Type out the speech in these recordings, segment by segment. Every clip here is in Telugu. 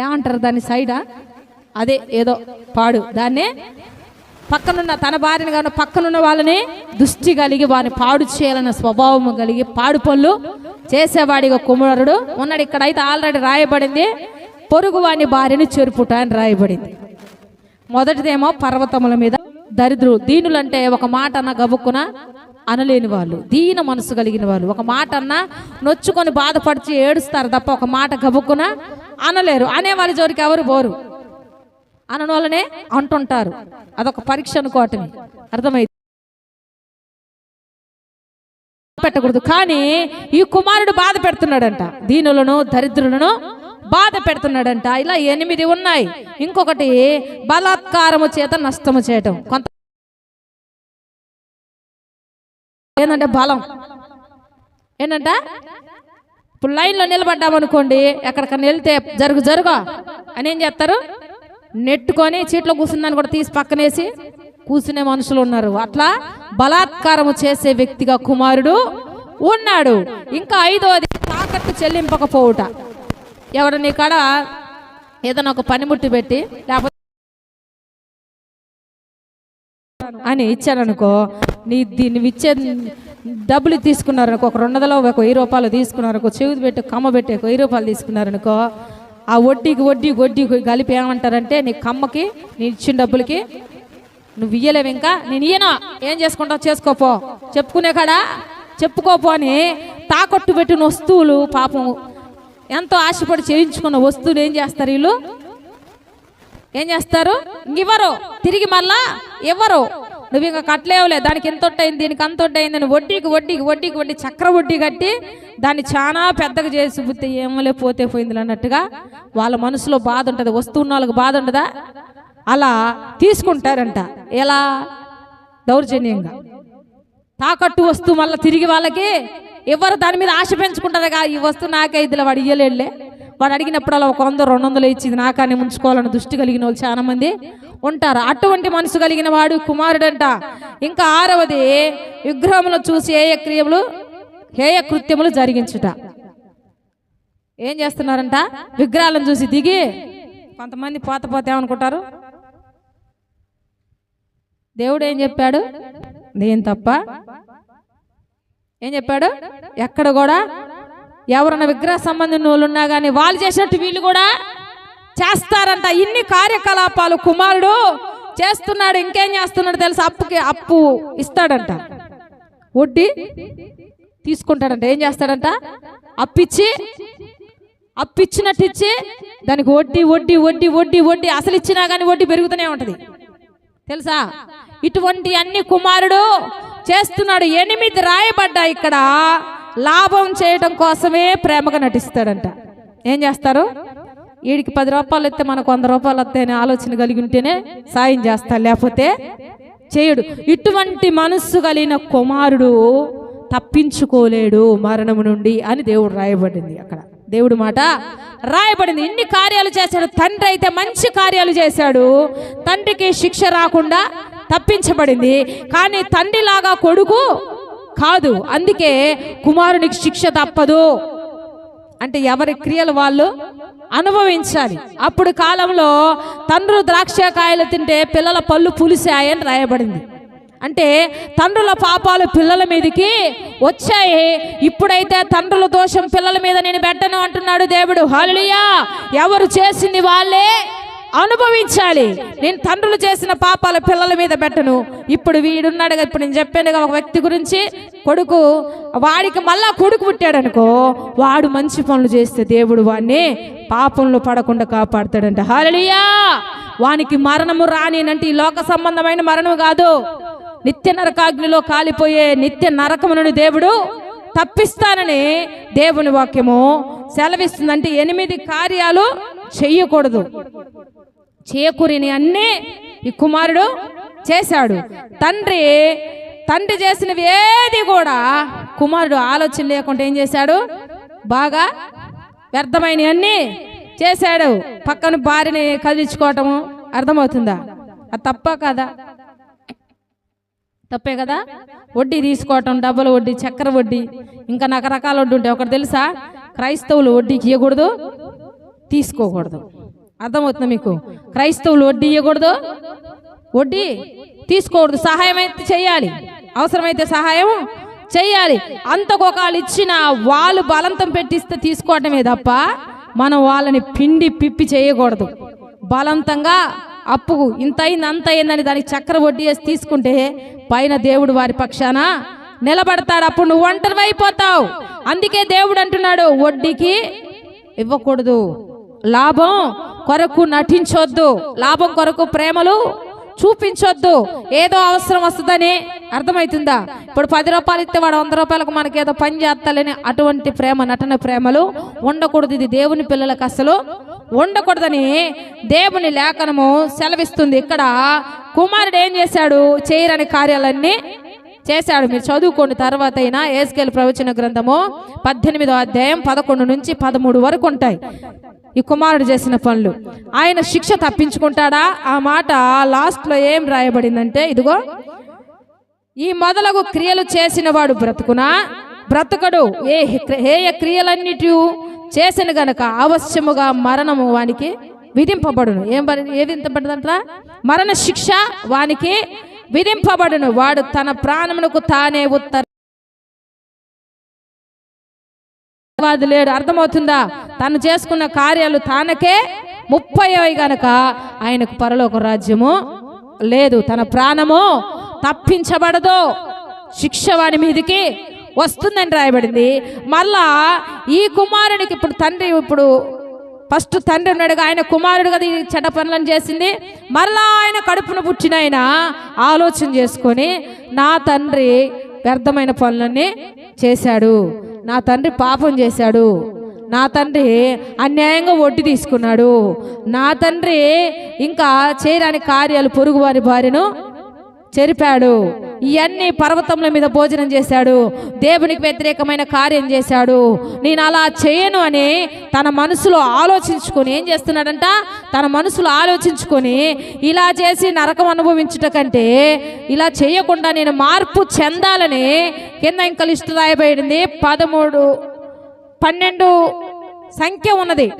ఏమంటారు దాని సైడా? అదే ఏదో పాడు. దాన్నే పక్కనున్న తన భార్యని కానీ పక్కనున్న వాళ్ళని దుష్టి కలిగి వారిని పాడు చేయాలన్న స్వభావం కలిగి పాడు పనులు చేసేవాడిగా కుమారుడు. ఉన్నాడు ఇక్కడైతే ఆల్రెడీ రాయబడింది. పొరుగు వాని భార్యని చెరుపుట అని రాయబడింది. మొదటిదేమో పర్వతముల మీద దరిద్రు దీనులంటే ఒక మాట అన్న గబుక్కున అనలేని వాళ్ళు దీన మనసు కలిగిన వాళ్ళు. ఒక మాట అన్న నొచ్చుకొని బాధపడిచి ఏడుస్తారు తప్ప ఒక మాట గబుక్కున అనలేరు. అనే జోరికి ఎవరు బోరు అనని వాళ్ళనే అంటుంటారు. అదొక పరీక్ష అనుకోవటమే. అర్థమైంది? పెట్టకూడదు. కానీ ఈ కుమారుడు బాధ పెడుతున్నాడంట. దీనులను దరిద్రులను బాధ పెడుతున్నాడంట. ఇలా ఎనిమిది ఉన్నాయి. ఇంకొకటి బలాత్కారము చేత నష్టము చేయటం. కొంత ఏంటంటే బలం? ఏంటంట ఇప్పుడు లైన్లో నిలబడ్డామనుకోండి ఎక్కడికన్నా వెళ్తే జరుగు జరుగు అని ఏం చేస్తారు? నెట్టుకొని చీట్లో కూర్చుందని కూడా తీసి పక్కనేసి కూర్చునే మనుషులు ఉన్నారు. అట్లా బలాత్కారము చేసే వ్యక్తిగా కుమారుడు ఉన్నాడు. ఇంకా ఐదవది తాకట్టు చెల్లింపకపోవుట. ఎవరు నీ కాడ ఏదైనా ఒక పనిముట్టు పెట్టి లేకపోతే అని ఇచ్చాననుకో నీ దీన్ని ఇచ్చే డబ్బులు తీసుకున్నారనుకో ఒక రెండు వందలు ఒక వెయ్యి రూపాయలు తీసుకున్నారనుకో చెవి పెట్టి కమ్మ పెట్టి ఒక వెయ్యి రూపాయలు తీసుకున్నారనుకో ఆ వడ్డీకి వడ్డీ వడ్డీ కలిపి ఏమంటారంటే నీ కమ్మకి నీ ఇచ్చిన డబ్బులకి నువ్వు ఇయ్యలేవు ఇంకా నేను ఇయ్యను. ఏం చేసుకుంటావు? చేసుకోపో. చెప్పుకునే కాడా? చెప్పుకోపో అని తాకట్టు పెట్టిన వస్తువులు పాపం ఎంతో ఆశపడి చేయించుకున్న వస్తువులు ఏం చేస్తారు వీళ్ళు? ఏం చేస్తారు? ఇవ్వరు. తిరిగి మళ్ళా ఇవ్వరు. నువ్వు ఇంకా కట్టలేవులే. దానికి ఎంత అయింది దీనికి అంత అయింది అని వడ్డీకి వడ్డీకి వడ్డీకి వడ్డీ చక్ర వడ్డీ కట్టి దాన్ని చాలా పెద్దగా చేసి బుద్ధి ఏమోలే పోతే పోయింది అన్నట్టుగా వాళ్ళ మనసులో బాధ ఉంటుంది. వస్తున్న వాళ్ళకి బాధ ఉండదా? అలా తీసుకుంటారంట. ఎలా? దౌర్జన్యంగా. తాకట్టు వస్తువు మళ్ళీ తిరిగి వాళ్ళకి ఎవరు దాని మీద ఆశ పెంచుకుంటారుగా? ఈ వస్తువు నాకే ఇదిలో వాడు ఇయ్యలేడులే. వాడు అడిగినప్పుడల్లా ఒక వంద రెండు వందలు ఇచ్చింది. నాకాన్ని ముంచుకోవాలని దృష్టి కలిగిన వాళ్ళు చాలా మంది ఉంటారు. అటువంటి మనసు కలిగిన వాడు కుమారుడంట. ఇంకా ఆరవది విగ్రహములు చూసి ఏయ క్రియములు హేయ కృత్యములు జరిగించుట. ఏం చేస్తున్నారంట? విగ్రహాలను చూసి దిగి కొంతమంది పోత పోతే ఏమనుకుంటారు? దేవుడు ఏం చెప్పాడు? నేను తప్ప ఏం చెప్పాడు? ఎక్కడ కూడా ఎవరన్నా విగ్రహ సంబంధించిన వాళ్ళు ఉన్నా కానీ వాళ్ళు చేసినట్టు వీళ్ళు కూడా చేస్తారంట. ఇన్ని కార్యకలాపాలు కుమారుడు చేస్తున్నాడు ఇంకేం చేస్తున్నాడు తెలుసా? అప్పుకి అప్పు ఇస్తాడంట. వడ్డీ తీసుకుంటాడంట. ఏం చేస్తాడంట? అప్పిచ్చి అప్పిచ్చినట్టు ఇచ్చి దానికి వడ్డీ వడ్డీ వడ్డీ వడ్డీ వడ్డీ అసలు ఇచ్చినా కానీ వడ్డీ పెరుగుతూనే ఉంటుంది. తెలుసా? ఇటువంటి అన్ని కుమారుడు చేస్తున్నాడు. ఎనిమిది రాయబడ్డా ఇక్కడ. లాభం చేయడం కోసమే ప్రేమగా నటిస్తాడంట. ఏం చేస్తారు? వీడికి పది రూపాయలు ఇస్తే మనకు వంద రూపాయలు వస్తాయని ఆలోచన కలిగి ఉంటేనే సాయం చేస్తాడు లేకపోతే చేయడు. ఇటువంటి మనస్సు కలిగిన కుమారుడు తప్పించుకోలేడు మరణము నుండి అని దేవుడు రాయబడింది అక్కడ. దేవుడు మాట రాయబడింది. ఇన్ని కార్యాలు చేశాడు. తండ్రి అయితే మంచి కార్యాలు చేశాడు. తండ్రికి శిక్ష రాకుండా తప్పించబడింది. కానీ తండ్రిలాగా కొడుకు కాదు అందుకే కుమారునికి శిక్ష తప్పదు. అంటే ఎవరి క్రియలు వాళ్ళు అనుభవించాలి. అప్పుడు కాలంలో తండ్రులు ద్రాక్షకాయలు తింటే పిల్లల పళ్ళు పులిసాయని రాయబడింది. అంటే తండ్రుల పాపాలు పిల్లల మీదకి వచ్చాయి. ఇప్పుడైతే తండ్రుల దోషం పిల్లల మీద నేను పెట్టను అంటున్నాడు దేవుడు. హల్లెలూయా! ఎవరు చేసింది వాళ్ళే? అనుభవించాలి. నేను తండ్రులు చేసిన పాపాల పిల్లల మీద పెట్టను. ఇప్పుడు వీడున్నాడు కదా, ఇప్పుడు నేను చెప్పానుగా ఒక వ్యక్తి గురించి. కొడుకు వాడికి మళ్ళా కొడుకు పుట్టాడనుకో వాడు మంచి పనులు చేస్తే దేవుడు వాడిని పాపంలో పడకుండా కాపాడతాడంట. హాలలియా వానికి మరణము రానినంటే ఈ లోక సంబంధమైన మరణం కాదు. నిత్య నరకాగ్నిలో కాలిపోయే నిత్య నరకము దేవుడు తప్పిస్తానని దేవుని వాక్యము సెలవిస్తుందంటే ఎనిమిది కార్యాలు చెయ్యకూడదు చేకూరిని అన్నీ ఈ కుమారుడు చేశాడు. తండ్రి తండ్రి చేసినవి ఏది కూడా కుమారుడు ఆలోచన లేకుండా ఏం చేశాడు? బాగా వ్యర్థమైనవి అన్నీ చేశాడు. పక్కన భార్యని కదిలించుకోవటము అర్థమవుతుందా? అది తప్ప కదా? తప్పే కదా? వడ్డీ తీసుకోవటం డబ్బుల వడ్డీ చక్కెర వడ్డీ ఇంకా రకరకాల వడ్డీ ఉంటాయి ఒకటి తెలుసా? క్రైస్తవులు వడ్డీకి ఇవ్వకూడదు తీసుకోకూడదు. అర్థమవుతుంది మీకు? క్రైస్తవులు వడ్డీ ఇవ్వకూడదు వడ్డీ తీసుకోకూడదు. సహాయం అయితే చేయాలి. అవసరమైతే సహాయం చెయ్యాలి అంతకొకాలు ఇచ్చిన వాళ్ళు బలంతం పెట్టిస్తే తీసుకోవటమే తప్ప మనం వాళ్ళని పిండి పిప్పి చేయకూడదు. బలవంతంగా అప్పు ఇంత అయింది అంత అయిందని దానికి చక్ర వడ్డీ వేసి తీసుకుంటే పైన దేవుడు వారి పక్షాన నిలబడతాడు. అప్పుడు నువ్వు ఒంటరి అయిపోతావు అందుకే దేవుడు అంటున్నాడు వడ్డీకి ఇవ్వకూడదు. లాభం కొరకు నటించొద్దు. లాభం కొరకు ప్రేమలు చూపించొద్దు. ఏదో అవసరం వస్తుందని అర్థమవుతుందా ఇప్పుడు పది రూపాయలు ఇస్తే వాడు వంద రూపాయలకు మనకి ఏదో పని చేస్తాలని అటువంటి ప్రేమ నటన ప్రేమలు ఉండకూడదు. ఇది దేవుని పిల్లలకు అసలు ఉండకూడదని దేవుని లేఖనము సెలవిస్తుంది. ఇక్కడ కుమారుడు ఏం చేశాడు? చేయరని కార్యాలన్నీ చేశాడు. మీరు చదువుకోండి తర్వాత అయినా ఏస్కేల్ ప్రవచన గ్రంథము పద్దెనిమిదో అధ్యాయం పదకొండు నుంచి పదమూడు వరకు ఉంటాయి. ఈ కుమారుడు చేసిన పనులు. ఆయన శిక్ష తప్పించుకుంటాడా? ఆ మాట లాస్ట్లో ఏం రాయబడిందంటే ఇదిగో ఈ మొదలగు క్రియలు చేసిన వాడు బ్రతుకునా? బ్రతకడు. ఏ హేయ క్రియలన్నిటి చేసిన గనక అవశ్యముగా మరణము వానికి విధింపబడును. ఏం ఏ విధింపబడదంట మరణ శిక్ష వానికి విధింపబడును. వాడు తన ప్రాణమునకు తానే ఉత్తర వాది లేడు. అర్థమవుతుందా? తను చేసుకున్న కార్యాలు తానకే ముప్పై అవి గనక ఆయనకు పరలోక రాజ్యము లేదు. తన ప్రాణము తప్పించబడదు. శిక్ష వాడి మీదికి వస్తుందని రాయబడింది. మళ్ళా ఈ కుమారునికి ఇప్పుడు తండ్రి ఇప్పుడు ఫస్ట్ తండ్రి ఉన్నాడుగా ఆయన కుమారుడు కదా ఈ చెడ్డ పనులను చేసింది. మరలా ఆయన కడుపును పుట్టిన ఆయన ఆలోచన చేసుకొని నా తండ్రి వ్యర్థమైన పనులన్నీ చేశాడు. నా తండ్రి పాపం చేశాడు. నా తండ్రి అన్యాయంగా వడ్డీ తీసుకున్నాడు. నా తండ్రి ఇంకా చేయడానికి కార్యాలు పొరుగువారి భార్యను చెరిపాడు. ఇవన్నీ పర్వతముల మీద భోజనం చేశాడు. దేవునికి వ్యతిరేకమైన కార్యం చేశాడు. నేను అలా చేయను అని తన మనసులో ఆలోచించుకొని ఏం చేస్తున్నాడంట? తన మనసులో ఆలోచించుకొని ఇలా చేసి నరకం అనుభవించుట కంటే ఇలా చేయకుండా నేను మార్పు చెందాలని కింద ఇంకా లిస్టు రాయబడింది. పదమూడు పన్నెండు సంఖ్య ఉన్నది.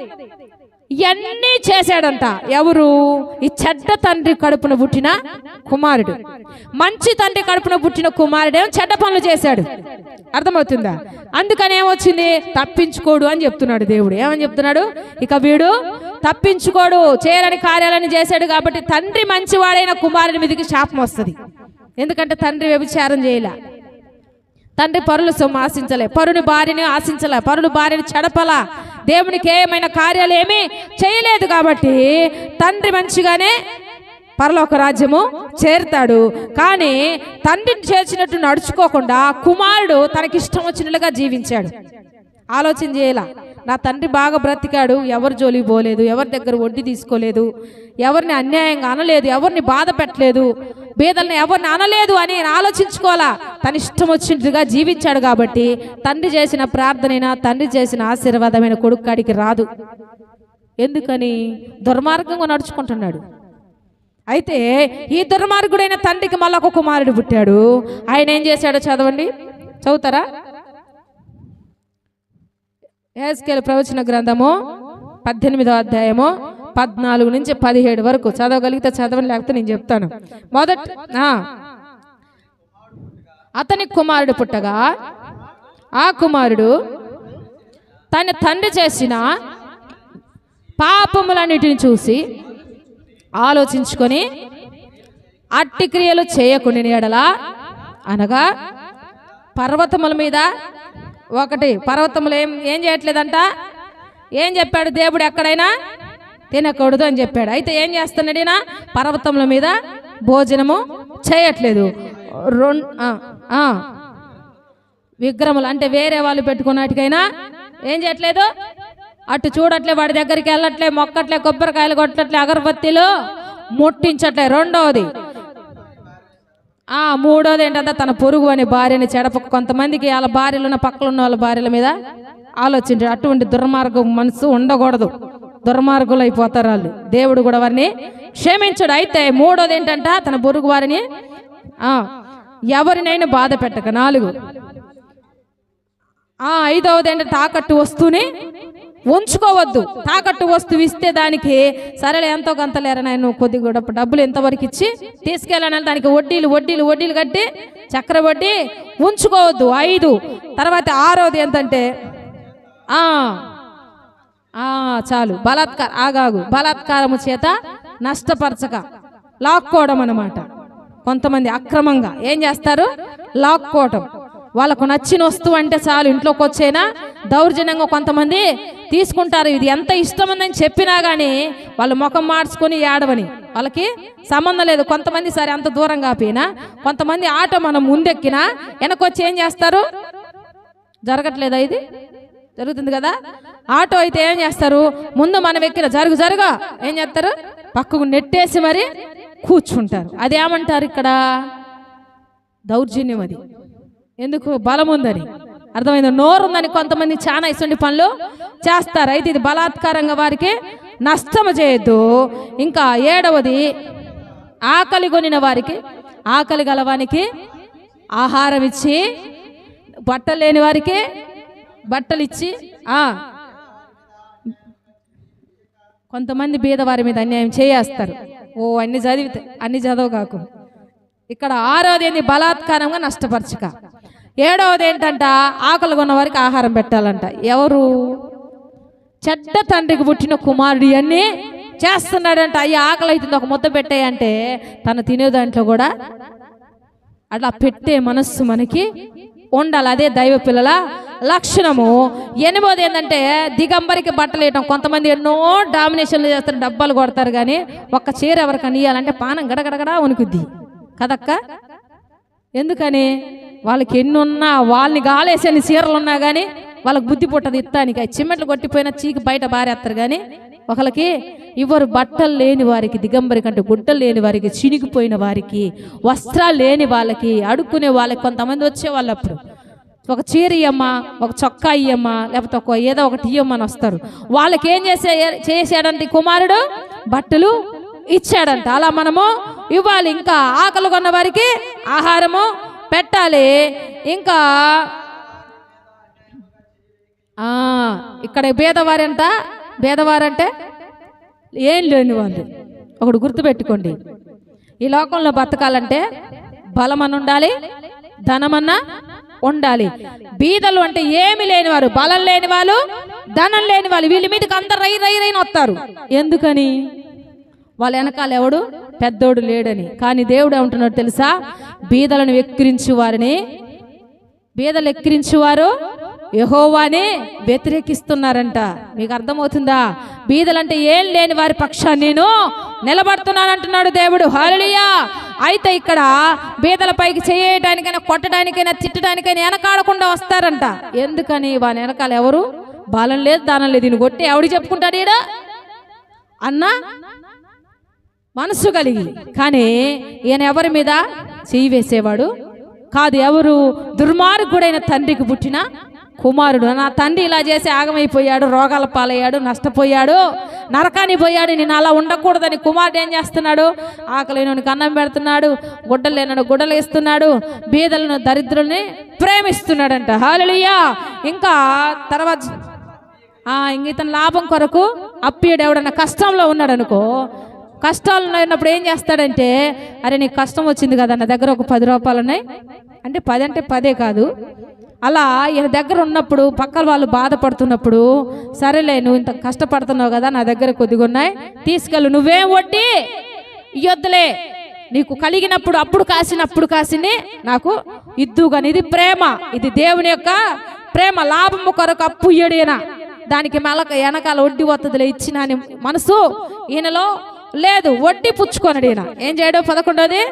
ఇవన్నీ చేశాడంట. ఎవరు? ఈ చెడ్డ తండ్రి కడుపున పుట్టిన కుమారుడు. మంచి తండ్రి కడుపున పుట్టిన కుమారుడేమో చెడ్డ పనులు చేశాడు. అర్థమవుతుందా? అందుకని ఏమొచ్చింది? తప్పించుకోడు అని చెప్తున్నాడు దేవుడు. ఏమని చెప్తున్నాడు? ఇక వీడు తప్పించుకోడు చేయాలని కార్యాలని చేశాడు కాబట్టి తండ్రి మంచివాడైన కుమారుడి మీదకి శాపం వస్తుంది. ఎందుకంటే తండ్రి వ్యభిచారం చేయలే. తండ్రి పరులు సొమ్ము ఆశించలే. పరుని భార్యని ఆశించలే. పరులు భార్యని చెడపలా. దేవునికి ఏమైనా కార్యాలు ఏమీ చేయలేదు కాబట్టి తండ్రి మంచిగానే పరలోక రాజ్యము చేరుతాడు. కానీ తండ్రిని చేర్చినట్టు నడుచుకోకుండా కుమారుడు తనకిష్టం వచ్చినట్లుగా జీవించాడు. ఆలోచన చేయాల? నా తండ్రి బాగా బ్రతికాడు ఎవరి జోలికి పోలేదు ఎవరి దగ్గర వడ్డీ తీసుకోలేదు ఎవరిని అన్యాయంగా అనలేదు ఎవరిని బాధ పెట్టలేదు. బీదలను ఎవరిని అనలేదు అని ఆలోచించుకోవాలా? తన ఇష్టం వచ్చినట్టుగా జీవించాడు కాబట్టి తండ్రి చేసిన ప్రార్థనైనా తండ్రి చేసిన ఆశీర్వాదమైన కొడుకు కాడికి రాదు. ఎందుకని? దుర్మార్గంగా నడుచుకుంటున్నాడు. అయితే ఈ దుర్మార్గుడైన తండ్రికి మళ్ళీ ఒక కుమారుడు పుట్టాడు. ఆయన ఏం చేశాడో చదవండి. చదువుతారా? ఏస్కేల్ ప్రవచన గ్రంథము పద్దెనిమిదో అధ్యాయము పద్నాలుగు నుంచి పదిహేడు వరకు. చదవగలిగితే చదవని లేకపోతే నేను చెప్తాను. మొదట అతని కుమారుడు పుట్టగా ఆ కుమారుడు తన తండ్రి చేసిన పాపములన్నిటిని చూసి ఆలోచించుకొని అట్టి క్రియలు చేయకుండా ఎడలా అనగా పర్వతముల మీద ఒకటి. పర్వతములు ఏం ఏం చేయట్లేదంట? ఏం చెప్పాడు దేవుడు ఎక్కడైనా? తినకూడదు అని చెప్పాడు. అయితే ఏం చేస్తున్నాడు ఈయన? పర్వతముల మీద భోజనము చేయట్లేదు. రెండు విగ్రహములు అంటే వేరే వాళ్ళు పెట్టుకున్నట్టుకైనా ఏం చేయట్లేదు? అటు చూడట్లే వాడి దగ్గరికి వెళ్ళట్లే మొక్కట్లే కొబ్బరికాయలు కొట్టట్లే అగరబత్తీలు ముట్టించట్లే. రెండవది ఆ మూడోది ఏంటంటే తన పొరుగు అని భార్యని చెడప కొంతమందికి వాళ్ళ భార్యలు ఉన్న పక్కలున్న వాళ్ళ భార్యల మీద ఆలోచించాడు. అటువంటి దుర్మార్గం మనసు ఉండకూడదు. దుర్మార్గులు అయిపోతారు వాళ్ళు. దేవుడు కూడా వారిని క్షమించడు. అయితే మూడోది ఏంటంట తన పొరుగు వారిని ఎవరినైనా బాధ పెట్టక. నాలుగు. ఆ ఐదవది ఏంటంటే తాకట్టు వస్తూనే ఉంచుకోవద్దు. తాకట్టు వస్తువు ఇస్తే దానికి సరేలే ఎంతో కొంత లేరా నేను కొద్దిగా కూడా డబ్బులు ఎంతవరకు ఇచ్చి తీసుకెళ్ళాలని దానికి వడ్డీలు వడ్డీలు వడ్డీలు కట్టి చక్ర వడ్డీ ఉంచుకోవద్దు. ఐదు. తర్వాత ఆరోది ఏంటంటే ఆ, చాలు. బలాత్కార ఆగాగు. బలాత్కారము చేత నష్టపరచక లాక్కోవడం అన్నమాట. కొంతమంది అక్రమంగా ఏం చేస్తారు? లాక్కోవటం. వాళ్ళకు నచ్చిన వస్తువు అంటే చాలు. ఇంట్లోకి వచ్చేనా దౌర్జన్యంగా కొంతమంది తీసుకుంటారు. ఇది ఎంత ఇష్టం ఉందని చెప్పినా కానీ వాళ్ళు ముఖం మార్చుకొని ఏడవని. వాళ్ళకి సంబంధం లేదు. కొంతమంది సరే అంత దూరం కాపోయినా కొంతమంది ఆటో మనం ముందెక్కినా వెనకొచ్చి ఏం చేస్తారు? జరగట్లేదా ఇది? జరుగుతుంది కదా? ఆటో అయితే ఏం చేస్తారు? ముందు మనం ఎక్కిన జరుగు జరుగు ఏం చేస్తారు? పక్కకు నెట్టేసి మరి కూర్చుంటారు. అదేమంటారు ఇక్కడ? దౌర్జన్యం అది. ఎందుకు? బలం ఉందని. అర్థమైంది? నోరు ఉందని కొంతమంది చాలా ఇసుండి పనులు చేస్తారు. అయితే ఇది బలాత్కారంగా వారికి నష్టము చేయొద్దు. ఇంకా ఏడవది ఆకలి కొనిన వారికి ఆకలి గలవానికి ఆహారం ఇచ్చి బట్టలు లేని వారికి బట్టలు ఇచ్చి ఆ, కొంతమంది బీదవారి మీద అన్యాయం చేయేస్తారు. ఓ అన్ని చదివితే అన్ని చదవ కాకు. ఇక్కడ ఆరోది ఏంది బలాత్కారంగా నష్టపరచక. ఏడవది ఏంటంట? ఆకలి కొన్న వారికి ఆహారం పెట్టాలంట. ఎవరు? చెడ్డ తండ్రికి పుట్టిన కుమారుడు ఇవన్నీ చేస్తున్నాడంట. అయ్యి ఆకలి అవుతుంది ఒక ముద్ద పెట్టాయంటే తను తినే దాంట్లో కూడా అట్లా పెట్టే మనస్సు మనకి ఉండాలి. అదే దైవ పిల్లల లక్షణము. ఎనిమిది ఏంటంటే దిగంబరికి బట్టలు వేయటం. కొంతమంది ఎన్నో డామినేషన్లు చేస్తారు డబ్బాలు కొడతారు కానీ ఒక్క చీర ఎవరికని ఇవ్వాలంటే పానం గడగడగడా వణుకుద్ది. కదక్క? ఎందుకని? వాళ్ళకి ఎన్ని ఉన్నా వాళ్ళని గాలేసి చీరలు ఉన్నా కానీ వాళ్ళకి బుద్ధి పుట్టదు ఇత్తానికి. ఆ చిమ్మెట్లు కొట్టిపోయినా చీకి బయట బారేస్తారు కానీ ఒకళ్ళకి ఇవ్వరు బట్టలు లేని వారికి దిగంబరి కంటే గుడ్డలు లేని వారికి చినిగిపోయిన వారికి వస్త్రాలు లేని వాళ్ళకి అడుక్కునే వాళ్ళకి కొంతమంది వచ్చేవాళ్ళు అప్పుడు. ఒక చీర ఇయ్యమ్మా ఒక చొక్కా ఇయ్యమ్మా లేకపోతే ఒక ఏదో ఒకటి ఇయ్యమ్మని వస్తారు. వాళ్ళకి ఏం చేసే చేసాడంటే కుమారుడు? బట్టలు ఇచ్చాడంట. అలా మనము ఇవ్వాలి. ఇంకా ఆకలి కొన్న వారికి ఆహారము పెట్టాలి. ఇంకా ఇక్కడ భేదవారంట? భేదవారంటే ఏం లేని వాళ్ళు. ఒకడు గుర్తుపెట్టుకోండి. ఈ లోకంలో బతకాలంటే బలమని ఉండాలి ధనమన్నా ఉండాలి. బీదలు అంటే ఏమి లేని వారు బలం లేని వాళ్ళు ధనం లేని వాళ్ళు వీళ్ళ మీదకి అందరు రై రై రైన వస్తారు. ఎందుకని? వాళ్ళ వెనకాల ఎవడు? పెద్దోడు లేడని. కానీ దేవుడు ఏమంటున్నాడు తెలుసా? బీదలను వెక్కిరించు వారిని బీదలు ఎక్కిరించువారు యహోవానే వ్యతిరేకిస్తున్నారంట. మీకు అర్థమవుతుందా? బీదలంటే ఏం లేని వారి పక్షాన్ని నేను నిలబడుతున్నానంటున్నాడు దేవుడు. హాలియా అయితే ఇక్కడ బీదల పైకి చేయడానికైనా కొట్టడానికైనా తిట్టడానికైనా వెనకాడకుండా వస్తారంట. ఎందుకని? వాని వెనకాల ఎవరు? బాలం లేదు దానం లేదు. దీన్ని కొట్టి ఎవడు చెప్పుకుంటాడు ఈడ? అన్నా మనసు కలిగి. కానీ ఈయన ఎవరి మీద? చెయ్యి వేసేవాడు. కాదు ఎవరు? దుర్మార్గుడైన తండ్రికి పుట్టిన కుమారుడు నా తండ్రి ఇలా చేసి ఆగమైపోయాడు రోగాల పాలయ్యాడు నష్టపోయాడు నరకానికి పోయాడు నేను అలా ఉండకూడదని కుమారుడు ఏం చేస్తున్నాడు? ఆకలినోనికి అన్నం పెడుతున్నాడు గుడ్డలు లేనడు గుడ్డలు ఇస్తున్నాడు బీదలను దరిద్రుల్ని ప్రేమిస్తున్నాడంట. హాలియా ఇంకా తర్వాత ఆ, ఇంక ఇతను లాభం కొరకు అప్పియుడు ఎవడన్నా కష్టంలో ఉన్నాడు అనుకో కష్టాలు ఉన్నప్పుడు ఏం చేస్తాడంటే అరే నీకు కష్టం వచ్చింది కదా నా దగ్గర ఒక పది రూపాయలు ఉన్నాయి అంటే పది అంటే పదే కాదు. అలా ఈయన దగ్గర ఉన్నప్పుడు పక్కన వాళ్ళు బాధపడుతున్నప్పుడు సరేలే నువ్వు ఇంత కష్టపడుతున్నావు కదా నా దగ్గర కొద్దిగా ఉన్నాయి తీసుకెళ్ళు. నువ్వేం వడ్డీ? ఇయ్యొద్దులే. నీకు కలిగినప్పుడు అప్పుడు కాసినప్పుడు కాసింది నాకు ఇద్దు కానీ ఇది ప్రేమ. ఇది దేవుని యొక్క ప్రేమ లాభము కొరకు అప్పు ఇయ్యడేనా? దానికి మెలక వెనకాల వడ్డీ వస్తుందిలే ఇచ్చిన మనసు ఈయనలో లేదు వడ్డీ పుచ్చుకొనడు ఈయన. ఏం చేయడం? పదకొండోది?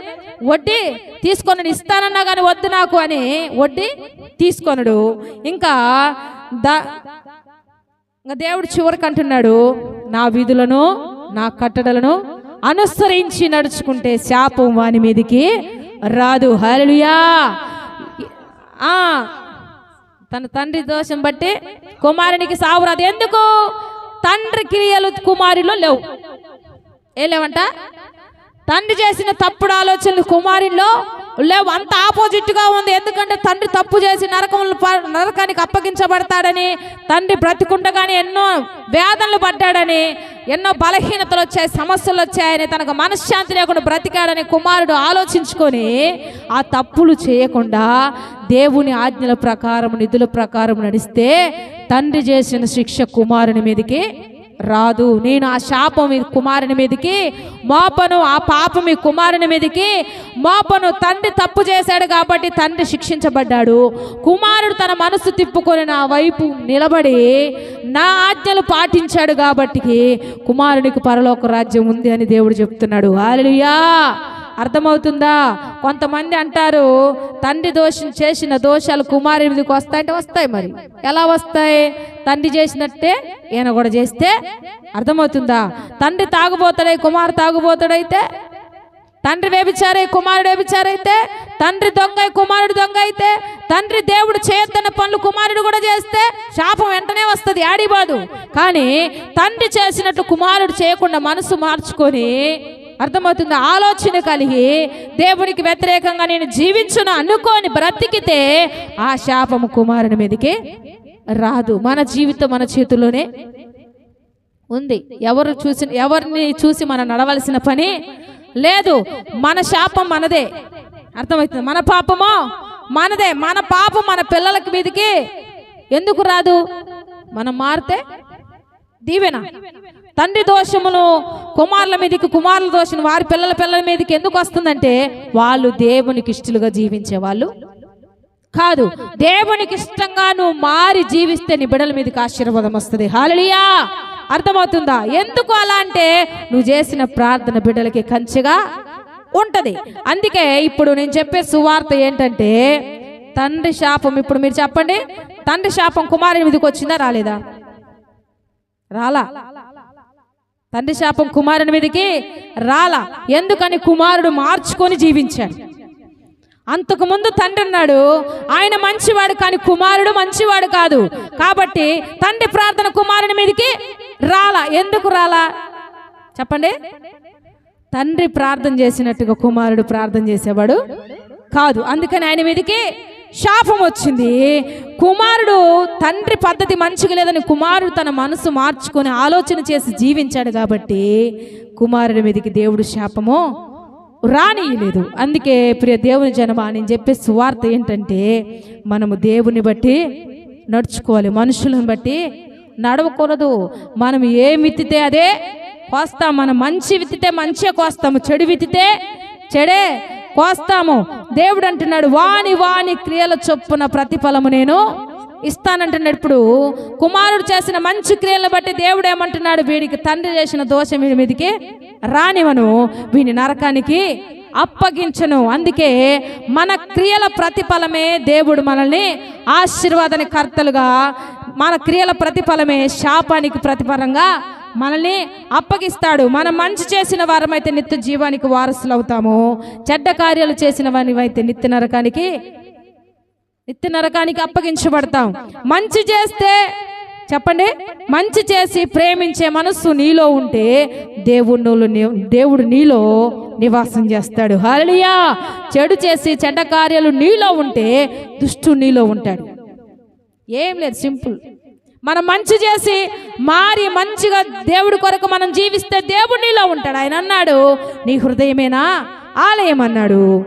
వడ్డీ తీసుకొని ఇస్తానన్నా కానీ వద్దు నాకు అని వడ్డీ తీసుకొనడు. ఇంకా దా ఇంకా దేవుడు చివరికి అంటున్నాడు నా విధులను నా కట్టడలను అనుసరించి నడుచుకుంటే శాపం వాని మీదికి రాదు. హలుయా తన తండ్రి దోషం బట్టి కుమారునికి సావు రాదు. ఎందుకు? తండ్రి క్రియలు కుమారులో లేవు. ఏ లేవంట? తండ్రి చేసిన తప్పుడు ఆలోచనలు కుమారుల్లో లేవు. అంత ఆపోజిట్గా ఉంది. ఎందుకంటే తండ్రి తప్పు చేసి నరకములు ప- నరకానికి అప్పగించబడతాడని తండ్రి బ్రతికుండగానే ఎన్నో వేదనలు పడ్డాడని ఎన్నో బలహీనతలు వచ్చాయి సమస్యలు వచ్చాయని తనకు మనశ్శాంతి లేకుండా బ్రతికాడని కుమారుడు ఆలోచించుకొని ఆ తప్పులు చేయకుండా దేవుని ఆజ్ఞల ప్రకారం నిధుల ప్రకారం నడిస్తే తండ్రి చేసిన శిక్ష కుమారుని మీదకి రాదు. నేను ఆ శాపం మీ కుమారుని మీదకి మోపను ఆ పాపం ఈ కుమారుని మీదకి మోపను తండ్రి తప్పు చేశాడు కాబట్టి తండ్రి శిక్షించబడ్డాడు. కుమారుడు తన మనసు తిప్పుకొని నా వైపు నిలబడి నా ఆజ్ఞలు పాటించాడు కాబట్టి కుమారునికి పరలోక రాజ్యం ఉంది అని దేవుడు చెప్తున్నాడు. హల్లెలూయా! అర్థమవుతుందా? కొంతమంది అంటారు తండ్రి దోషం చేసిన దోషాలు కుమారుడికి వస్తాయంటే వస్తాయి మరి. ఎలా వస్తాయి? తండ్రి చేసినట్టే ఈయన కూడా చేస్తే అర్థమవుతుందా? తండ్రి తాగుబోతాడై కుమారు తాగుబోతాడైతే తండ్రి వేభిచారై కుమారుడు వేభిచారైతే తండ్రి దొంగ కుమారుడు దొంగ అయితే తండ్రి దేవుడు చేయొద్దన్న పనులు కుమారుడు కూడా చేస్తే శాపం వెంటనే వస్తుంది ఆడిబాదు. కానీ తండ్రి చేసినట్టు కుమారుడు చేయకుండా మనసు మార్చుకొని అర్థమవుతుంది. ఆలోచన కలిగి దేవునికి వ్యతిరేకంగా నేను జీవించును అనుకోని బ్రతికితే ఆ శాపము కుమారుని మీదకి రాదు. మన జీవితం మన చేతిలోనే ఉంది. ఎవరు చూసి ఎవరిని చూసి మనం నడవలసిన పని లేదు. మన శాపం మనదే. అర్థమవుతుంది. మన పాపమో మనదే. మన పాపం మన పిల్లలకి మీదకి ఎందుకు రాదు? మనం మారితే దీవెన. తండ్రి దోషమును కుమారుల మీదకి కుమారుల దోషం వారి పిల్లల పిల్లల మీదకి ఎందుకు వస్తుందంటే వాళ్ళు దేవునికి ఇష్టలుగా జీవించే వాళ్ళు కాదు. దేవునికి ఇష్టంగా నువ్వు మారి జీవిస్తే నీ బిడ్డల మీదకి ఆశీర్వాదం వస్తుంది. హాలలియా అర్థమవుతుందా? ఎందుకు అలా అంటే నువ్వు చేసిన ప్రార్థన బిడ్డలకి కంచెగా ఉంటది. అందుకే ఇప్పుడు నేను చెప్పే సువార్త ఏంటంటే తండ్రి శాపం ఇప్పుడు మీరు చెప్పండి. తండ్రి శాపం కుమారుని మీదకి వచ్చిందా రాలేదా? రాలా? తండ్రి శాపం కుమారుని మీదకి రాలా. ఎందుకని కుమారుడు మార్చుకొని జీవించాడు? అంతకుముందు తండ్రి అన్నాడు ఆయన మంచివాడు కానీ కుమారుడు మంచివాడు కాదు. కాబట్టి తండ్రి ప్రార్థన కుమారుని మీదకి రాలా. ఎందుకు రాలా? చెప్పండి. తండ్రి ప్రార్థన చేసినట్టుగా కుమారుడు ప్రార్థన చేసేవాడు కాదు. అందుకని ఆయన మీదకి శాపం వచ్చింది. కుమారుడు తండ్రి పద్ధతి మంచిగా లేదని కుమారుడు తన మనసు మార్చుకొని ఆలోచన చేసి జీవించాడు కాబట్టి కుమారుడి మీదకి దేవుడు శాపము రానియలేదు. అందుకే ప్రియ దేవుని జనమా నేను చెప్పే సువార్త ఏంటంటే మనము దేవుని బట్టి నడుచుకోవాలి. మనుషులను బట్టి నడవకూడదు. మనం ఏ విత్తితే అదే కోస్తాం. మనం మంచి విత్తితే మంచిగా కోస్తాము. చెడు విత్తితే చెడే కోస్తాము. దేవుడు అంటున్నాడు వాని వాని క్రియల చొప్పున ప్రతిఫలము నేను ఇస్తానంటున్నాడు. ఇప్పుడు కుమారుడు చేసిన మంచి క్రియలను బట్టి దేవుడు ఏమంటున్నాడు? వీడికి తండ్రి చేసిన దోషం వీడి మీదకి రానివను వీని నరకానికి అప్పగించను. అందుకే మన క్రియల ప్రతిఫలమే దేవుడు మనల్ని ఆశీర్వాదానికి కర్తలుగా మన క్రియల ప్రతిఫలమే శాపానికి ప్రతిఫలంగా మనల్ని అప్పగిస్తాడు. మనం మంచి చేసిన వారమైతే నిత్య జీవానికి వారసులు అవుతాము. చెడ్డ కార్యాలు చేసిన వారివైతే నిత్య నరకానికి నిత్య నరకానికి అప్పగించబడతాం. మంచి చేస్తే చెప్పండి? మంచి చేసి ప్రేమించే మనస్సు నీలో ఉంటే దేవుడు దేవుడు నీలో నివాసం చేస్తాడు. హలియా చెడు చేసి చెడ్డ కార్యాలు నీలో ఉంటే దుష్టు నీలో ఉంటాడు. ఏం లేదు సింపుల్. మనం మంచి చేసి మారి మంచిగా దేవుడి కొరకు మనం జీవిస్తే దేవుడు నీలో ఉంటాడు. ఆయన అన్నాడు నీ హృదయమేనా? ఆలయం అన్నాడు.